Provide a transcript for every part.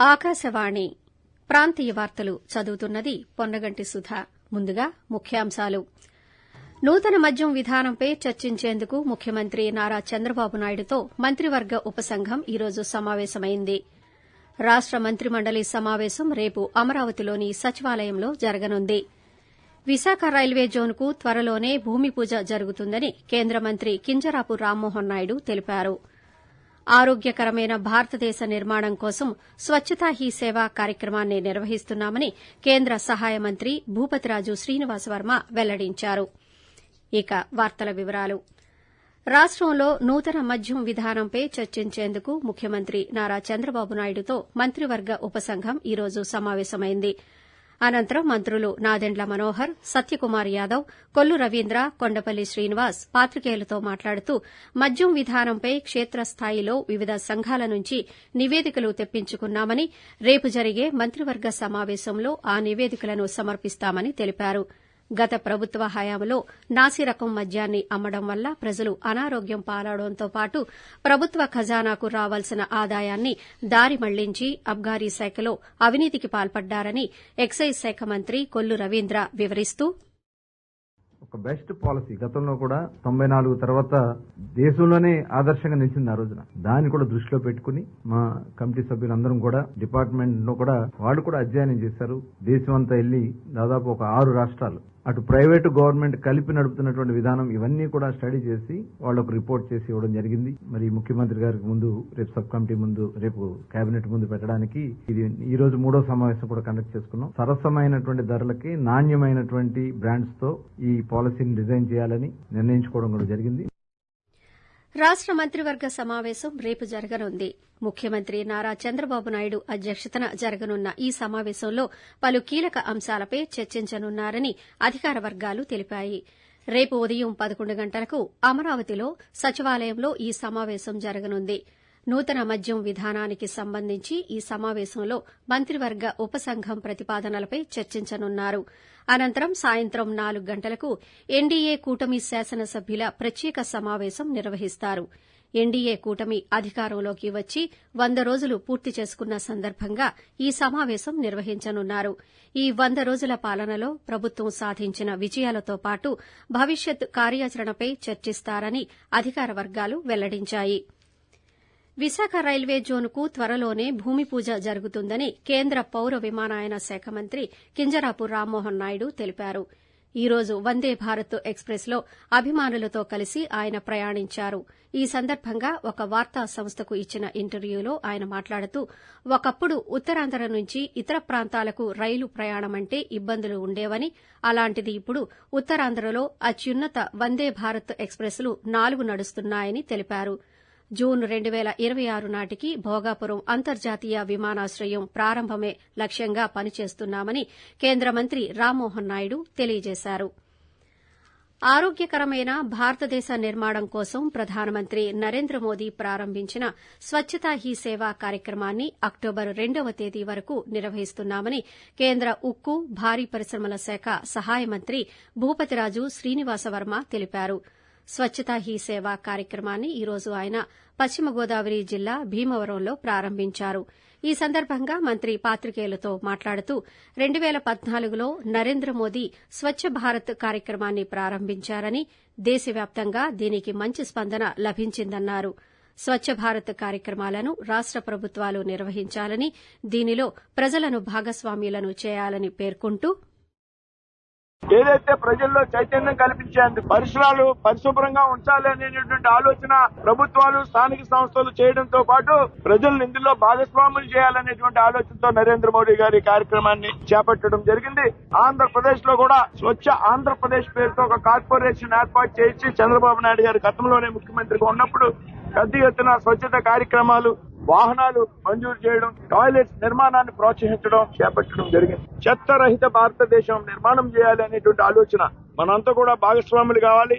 ఆకాశవాణి ప్రాంతీయ వార్తలు చదువుతున్నది పొన్నగంటి సుధ. ముందుగా ముఖ్యాంశాలు. నూతన మద్యం విధానంపై చర్చించేందుకు ముఖ్యమంత్రి నారా చంద్రబాబు నాయుడుతో మంత్రివర్గ ఉపసంఘం ఈరోజు సమావేశమైంది. రాష్ట మంత్రిమండలి సమావేశం రేపు అమరావతిలోని సచివాలయంలో జరగనుంది. విశాఖ రైల్వే జోన్కు త్వరలోనే భూమి పూజ జరుగుతుందని కేంద్ర మంత్రి కింజరాపు రామ్మోహన్ నాయుడు తెలిపారు. ఆరోగ్యకరమైన భారతదేశ నిర్మాణం కోసం స్వచ్చతా హీ సేవ కార్యక్రమాన్ని నిర్వహిస్తున్నామని కేంద్ర సహాయ మంత్రి భూపతిరాజు శ్రీనివాసవర్మ వెల్లడించారు. ఇక వార్తల వివరాలు. రాష్టంలో నూతన మద్యం విధానంపై చర్చించేందుకు ముఖ్యమంత్రి నారా చంద్రబాబు నాయుడుతో మంత్రివర్గ ఉపసంఘం ఈరోజు సమావేశమైంది. అనంతరం మంత్రులు నాదెండ్ల మనోహర్ సత్యకుమార్ యాదవ్ కొల్లు రవీంద్ర కొండపల్లి శ్రీనివాస్ పాత్రికేయులతో మాట్లాడుతూ మద్యం విధానంపై క్షేత్రస్థాయిలో వివిధ సంఘాల నుంచి నివేదికలు తెప్పించుకున్నామని రేపు జరిగే మంత్రివర్గ సమావేశంలో ఆ నివేదికలను సమర్పిస్తామని తెలిపారు. గత ప్రభుత్వ హయాంలో నాసిరకం మద్యాన్ని అమ్మడం వల్ల ప్రజలు అనారోగ్యం పాలవడంతో పాటు ప్రభుత్వ ఖజానాకు రావాల్సిన ఆదాయాన్ని దారి మళ్ళించి అబ్గారీ శాఖలో అవినీతికి పాల్పడ్డారని ఎక్సైజ్ శాఖ మంత్రి కొల్లు రవీంద్ర వివరిస్తూ ఒక బెస్ట్ పాలసీ గతంలో కూడా తొంభై నాలుగు తర్వాత దేశంలోనే ఆదర్శంగా నిలిచింది ఆ రోజున. దాన్ని కూడా దృష్టిలో పెట్టుకుని మా కమిటీ సభ్యులందరం కూడా డిపార్ట్మెంట్లో కూడా వాళ్ళు కూడా అధ్యయనం చేశారు. దేశం అంతా వెళ్ళి దాదాపు ఒక ఆరు రాష్ట్రాలు అటు ప్రైవేటు గవర్నమెంట్ కలిపి నడుపుతున్నటువంటి విధానం ఇవన్నీ కూడా స్టడీ చేసి వాళ్ళకు రిపోర్ట్ చేసి ఇవ్వడం జరిగింది. మరి ముఖ్యమంత్రి గారికి ముందు రేపు సబ్ కమిటీ ముందు రేపు కేబినెట్ ముందు పెట్టడానికి ఇది ఈ రోజు మూడో సమావేశం కూడా కండక్ట్ చేసుకున్నాం. సరసమైనటువంటి ధరలకి నాణ్యమైనటువంటి బ్రాండ్స్తో ఈ పాలసీని డిజైన్ చేయాలని నిర్ణయించుకోవడం కూడా జరిగింది. రాష్ట మంత్రివర్గ సమావేశం రేపు జరగనుంది. ముఖ్యమంత్రి నారా చంద్రబాబు నాయుడు అధ్యక్షతన జరగనున్న ఈ సమావేశంలో పలు కీలక అంశాలపై చర్చించనున్నారని అధికార వర్గాలు తెలిపాయి. రేపు ఉదయం పదకొండు గంటలకు అమరావతిలో సచివాలయంలో ఈ సమావేశం జరగనుంది. నూతన మద్యం విధానానికి సంబంధించి ఈ సమావేశంలో మంత్రివర్గ ఉపసంఘం ప్రతిపాదనలపై చర్చించనున్నారు. అనంతరం సాయంత్రం నాలుగు గంటలకు ఎన్డీఏ కూటమి శాసనసభ్యుల ప్రత్యేక సమావేశం నిర్వహిస్తారు. ఎన్డీఏ కూటమి అధికారంలోకి వచ్చి వంద రోజులు పూర్తి చేసుకున్న సందర్భంగా ఈ సమావేశం నిర్వహించనున్నారు. ఈ వంద రోజుల పాలనలో ప్రభుత్వం సాధించిన విజయాలతో పాటు భవిష్యత్ కార్యాచరణపై చర్చిస్తారని అధికార వర్గాలు వెల్లడించాయి. విశాఖ రైల్వే జోన్కు త్వరలోనే భూమి పూజ జరుగుతుందని కేంద్ర పౌర విమానయాన శాఖ మంత్రి కింజరాపు రామ్మోహన్ నాయుడు తెలిపారు. ఈ రోజు వందే భారత్ ఎక్స్ప్రెస్లో అభిమానులతో కలిసి ఆయన ప్రయాణించారు. ఈ సందర్భంగా ఒక వార్తా సంస్థకు ఇచ్చిన ఇంటర్వ్యూలో ఆయన మాట్లాడుతూ ఒకప్పుడు ఉత్తరాంధ్ర నుంచి ఇతర ప్రాంతాలకు రైలు ప్రయాణమంటే ఇబ్బందులు ఉండేవని అలాంటిది ఇప్పుడు ఉత్తరాంధ్రలో అత్యున్నత వందే భారత్ ఎక్స్ప్రెస్లు నాలుగు నడుస్తున్నాయని తెలిపారు. జూన్ రెండు పేల ఇరవై ఆరు నాటికి భోగాపురం అంతర్జాతీయ విమానాశ్రయం ప్రారంభమే లక్ష్యంగా పనిచేస్తున్నామని కేంద్ర మంత్రి రామ్మోహన్ నాయుడు తెలియజేశారు. ఆరోగ్యకరమైన భారతదేశ నిర్మాణం కోసం ప్రధానమంత్రి నరేంద్ర మోదీ ప్రారంభించిన స్వచ్చతా హీ సేవ కార్యక్రమాన్ని అక్టోబర్ రెండవ తేదీ వరకు నిర్వహిస్తున్నామని కేంద్ర ఉక్కు భారీ పరిశ్రమల శాఖ సహాయ మంత్రి భూపతిరాజు శ్రీనివాసవర్మ తెలిపారు. స్వచ్ఛతా హీ సేవ కార్యక్రమాన్ని ఈ రోజు ఆయన పశ్చిమ గోదావరి జిల్లా భీమవరంలో ప్రారంభించారు. ఈ సందర్భంగా మంత్రి పాత్రికేయులతో మాట్లాడుతూ రెండు పేల పద్నాలుగులో నరేంద్ర మోదీ స్వచ్చ భారత్ కార్యక్రమాన్ని ప్రారంభించారని దేశవ్యాప్తంగా దీనికి మంచి స్పందన లభించిందన్నారు. స్వచ్ఛ భారత్ కార్యక్రమాలను రాష్ట ప్రభుత్వాలు నిర్వహించాలని దీనిలో ప్రజలను భాగస్వామ్యులను చేయాలని పేర్కొంటూ ఏదైతే ప్రజల్లో చైతన్యం కల్పించేందుకు పరిసరాలు పరిశుభ్రంగా ఉంచాలి అనేటువంటి ఆలోచన ప్రభుత్వాలు స్థానిక సంస్థలు చేయడంతో పాటు ప్రజలను ఇందులో భాగస్వాములు చేయాలనేటువంటి ఆలోచనతో నరేంద్ర మోడీ గారి కార్యక్రమాన్ని చేపట్టడం జరిగింది. ఆంధ్రప్రదేశ్లో కూడా స్వచ్ఛ ఆంధ్రప్రదేశ్ పేరుతో ఒక కార్పొరేషన్ ఏర్పాటు చేసి చంద్రబాబు నాయుడు గారి గతంలోనే ముఖ్యమంత్రిగా ఉన్నప్పుడు పెద్ద ఎత్తున స్వచ్ఛత కార్యక్రమాలు వాహనాలు మంజూరు చేయడం టాయిలెట్స్ నిర్మాణాన్ని ప్రోత్సహించడం చేపట్టడం జరిగింది. చెత్త రహిత భారతదేశం నిర్మాణం చేయాలి అనేటువంటి ఆలోచన మనంతా కూడా భాగస్వాములు కావాలి.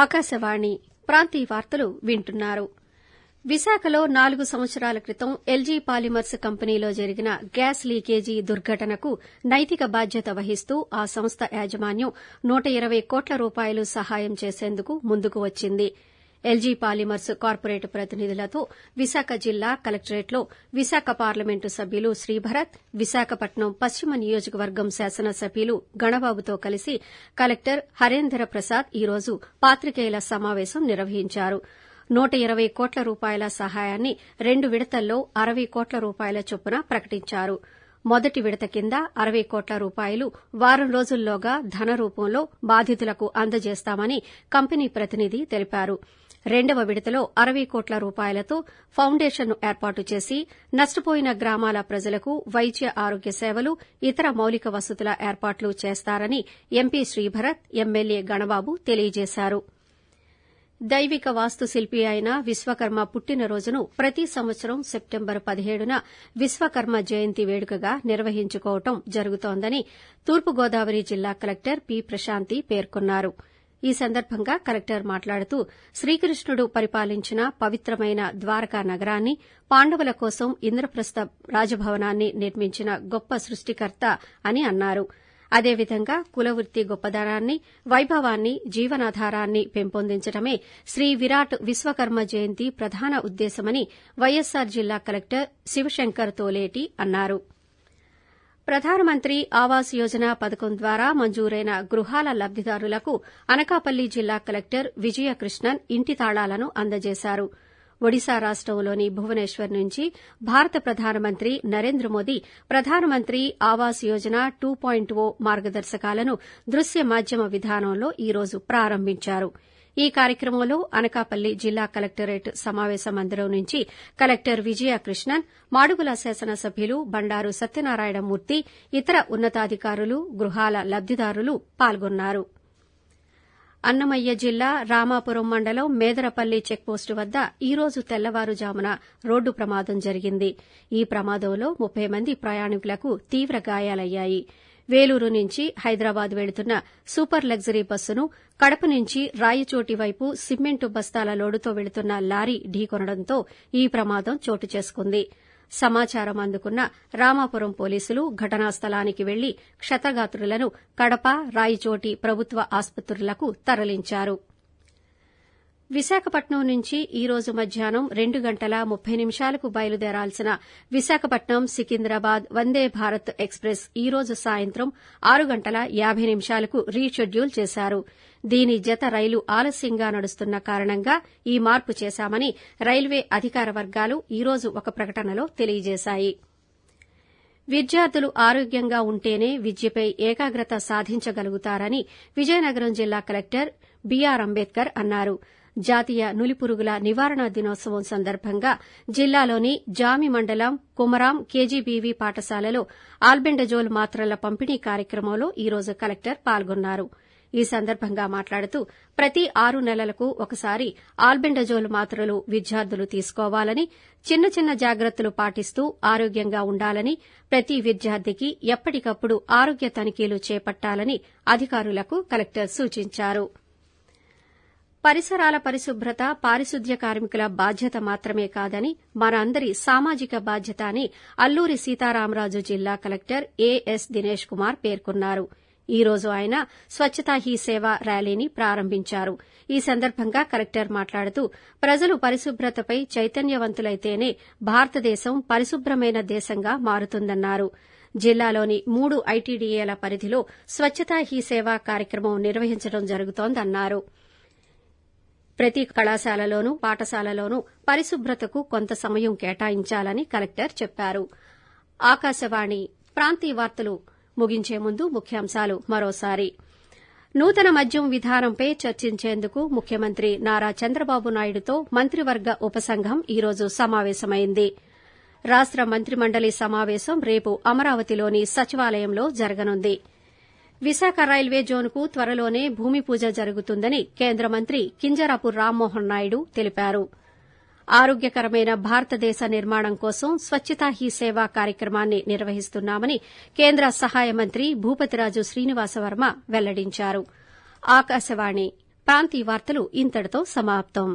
ఆకాశవాణి ప్రాంతీయ వార్తలు వింటున్నారు. విశాఖలో నాలుగు సంవత్సరాల క్రితం ఎల్జీ పాలిమర్స్ కంపెనీలో జరిగిన గ్యాస్ లీకేజీ దుర్ఘటనకు నైతిక బాధ్యత వహిస్తూ ఆ సంస్థ యాజమాన్యం నూట ఇరవై కోట్ల రూపాయలు సహాయం చేసేందుకు ముందుకు వచ్చింది. ఎల్జీ పాలిమర్స్ కార్పొరేట్ ప్రతినిధులతో విశాఖ జిల్లా కలెక్టరేట్లో విశాఖ పార్లమెంటు సభ్యులు శ్రీభరత్ విశాఖపట్నం పశ్చిమ నియోజకవర్గం శాసనసభ్యులు గణబాబుతో కలిసి కలెక్టర్ హరేందర ప్రసాద్ ఈ రోజు పాత్రికేయుల సమావేశం నిర్వహించారు. నూట ఇరవై కోట్ల రూపాయల సహాయాన్ని రెండు విడతల్లో అరవై కోట్ల రూపాయల చొప్పున ప్రకటించారు. మొదటి విడత కింద అరవై కోట్ల రూపాయలు వారం రోజుల్లోగా ధన రూపంలో బాధితులకు అందజేస్తామని కంపెనీ ప్రతినిధి తెలిపారు. రెండవ విడతలో అరవై కోట్ల రూపాయలతో ఫౌండేషన్ను ఏర్పాటు చేసి నష్టపోయిన గ్రామాల ప్రజలకు వైద్య ఆరోగ్య సేవలు ఇతర మౌలిక వసతుల ఏర్పాట్లు చేస్తారని ఎంపీ శ్రీభరత్ ఎమ్మెల్యే గణబాబు తెలియజేశారు. దైవిక వాస్తుశిల్పి అయిన విశ్వకర్మ పుట్టినరోజును ప్రతి సంవత్సరం సెప్టెంబర్ పదిహేడున విశ్వకర్మ జయంతి వేడుకగా నిర్వహించుకోవటం జరుగుతోందని తూర్పుగోదావరి జిల్లా కలెక్టర్ పి ప్రశాంతి పేర్కొన్నారు. ఈ సందర్భంగా కలెక్టర్ మాట్లాడుతూ శ్రీకృష్ణుడు పరిపాలించిన పవిత్రమైన ద్వారకా నగరాన్ని పాండవుల కోసం ఇంద్రప్రస్థ రాజభవనాన్ని నిర్మించిన గొప్ప సృష్టికర్త అని అన్నారు. అదేవిధంగా కులవృత్తి గొప్పదనాన్ని వైభవాన్ని జీవనాధారాన్ని పెంపొందించడమే శ్రీ విరాట్ విశ్వకర్మ జయంతి ప్రధాన ఉద్దేశమని వైఎస్సార్ జిల్లా కలెక్టర్ శివశంకర్ తోలేటి అన్నారు. ప్రధానమంత్రి ఆవాస్ యోజన పథకం ద్వారా మంజూరైన గృహాల లబ్దిదారులకు అనకాపల్లి జిల్లా కలెక్టర్ విజయకృష్ణన్ ఇంటి తాళాలను అందజేశారు. ఒడిశా రాష్టంలోని భువనేశ్వర్ నుంచి భారత ప్రధానమంత్రి Narendra Modi Pradhan Mantri Awas Yojana two point O మార్గదర్శకాలను దృశ్య మాధ్యమ విధానంలో ఈ రోజు ప్రారంభించారు. ఈ కార్యక్రమంలో అనకాపల్లి జిల్లా కలెక్టరేట్ సమావేశ మందిరం నుంచి కలెక్టర్ విజయకృష్ణన్ మాడుగుల శాసనసభ్యులు బండారు సత్యనారాయణమూర్తి ఇతర ఉన్నతాధికారులు గృహాల లబ్దిదారులు పాల్గొన్నారు. అన్నమయ్య జిల్లా రామాపురం మండలం మేదరపల్లి చెక్పోస్టు వద్ద ఈ రోజు తెల్లవారుజామున రోడ్డు ప్రమాదం జరిగింది. ఈ ప్రమాదంలో ముప్పై మంది ప్రయాణికులకు తీవ్ర గాయాలయ్యాయి. వేలూరు నుంచి హైదరాబాద్ వెళుతున్న సూపర్ లగ్జరీ బస్సును కడప నుంచి రాయచోటి వైపు సిమెంటు బస్తాల లోడుతో వెళుతున్న లారీ ఢీకొనడంతో ఈ ప్రమాదం చోటు చేసుకుంది. సమాచారం అందుకున్న రామాపురం పోలీసులు ఘటనా స్థలానికి వెళ్ళి క్షతగాత్రులను కడప రాయచోటి ప్రభుత్వ ఆసుపత్రులకు తరలించారు. విశాఖపట్నం నుంచి ఈ రోజు మధ్యాహ్నం రెండు గంటల ముప్పై నిమిషాలకు బయలుదేరాల్సిన విశాఖపట్నం సికింద్రాబాద్ వందే భారత్ ఎక్స్ప్రెస్ ఈ రోజు సాయంత్రం ఆరు గంటల యాబై నిమిషాలకు రీషెడ్యూల్ చేశారు. దీని జత రైలు ఆలస్యంగా నడుస్తున్న కారణంగా ఈ మార్పు చేశామని రైల్వే అధికార వర్గాలు ఈ రోజు ఒక ప్రకటనలో తెలియజేశాయి. విద్యార్థులు ఆరోగ్యంగా ఉంటేనే విద్యపై ఏకాగ్రత సాధించగలుగుతారని విజయనగరం జిల్లా కలెక్టర్ బీఆర్ అంబేద్కర్ అన్నారు. జాతీయ నులిపురుగుల నివారణ దినోత్సవం సందర్భంగా జిల్లాలోని జామి మండలం కుమరాం కేజీబీవీ పాఠశాలలో ఆల్బెండజోల్ మాత్రల పంపిణీ కార్యక్రమంలో ఈ రోజు కలెక్టర్ పాల్గొన్నారు. ఈ సందర్భంగా మాట్లాడుతూ ప్రతి ఆరు నెలలకు ఒకసారి ఆల్బెండజోల్ మాత్రలు విద్యార్థులు తీసుకోవాలని చిన్న చిన్న జాగ్రత్తలు పాటిస్తూ ఆరోగ్యంగా ఉండాలని ప్రతి విద్యార్థికి ఎప్పటికప్పుడు ఆరోగ్య తనిఖీలు చేపట్టాలని అధికారులకు కలెక్టర్ సూచించారు. పరిసరాల పరిశుభ్రత పారిశుద్ధ్య కార్మికుల బాధ్యత మాత్రమే కాదని మనందరి సామాజిక బాధ్యత అని అల్లూరి సీతారామరాజు జిల్లా కలెక్టర్ ఏఎస్ దినేష్ కుమార్ పేర్కొన్నారు. ఈ రోజు ఆయన స్వచ్ఛతా హీ సేవ ర్యాలీని ప్రారంభించారు. ఈ సందర్భంగా కలెక్టర్ మాట్లాడుతూ ప్రజలు పరిశుభ్రతపై చైతన్యవంతులైతేనే భారతదేశం పరిశుభ్రమైన దేశంగా మారుతుందన్నారు. జిల్లాలోని మూడు ఐటీడీఏల పరిధిలో స్వచ్ఛతా హీ సేవ కార్యక్రమం నిర్వహించడం జరుగుతోందన్నారు. ప్రతి కళాశాలలోనూ పాఠశాలలోనూ పరిశుభ్రతకు కొంత సమయం కేటాయించాలని కలెక్టర్ చెప్పారు. ఆకాశవాణి ప్రాంతీయ వార్తలు ముగించే ముందు ముఖ్యాంశాలు మరోసారి. నూతన మద్యం విధానంపై చర్చించేందుకు ముఖ్యమంత్రి నారా చంద్రబాబు నాయుడుతో మంత్రివర్గ ఉపసంఘం ఈరోజు సమావేశమైంది. రాష్ట మంత్రిమండలి సమావేశం రేపు అమరావతిలోని సచివాలయంలో జరగనుంది. విశాఖ రైల్వే జోన్కు త్వరలోనే భూమి పూజ జరుగుతుందని కేంద్ర మంత్రి కింజరాపు రామ్మోహన్ నాయుడు తెలిపారు. ఆరోగ్యకరమైన భారతదేశ నిర్మాణం కోసం స్వచ్ఛతా హీ సేవ కార్యక్రమాన్ని నిర్వహిస్తున్నామని కేంద్ర సహాయ మంత్రి భూపతిరాజు శ్రీనివాసవర్మ వెల్లడించారు. ఆకాశవాణి ప్రాంతీయ వార్తలు ఇంతటితో సమాప్తం.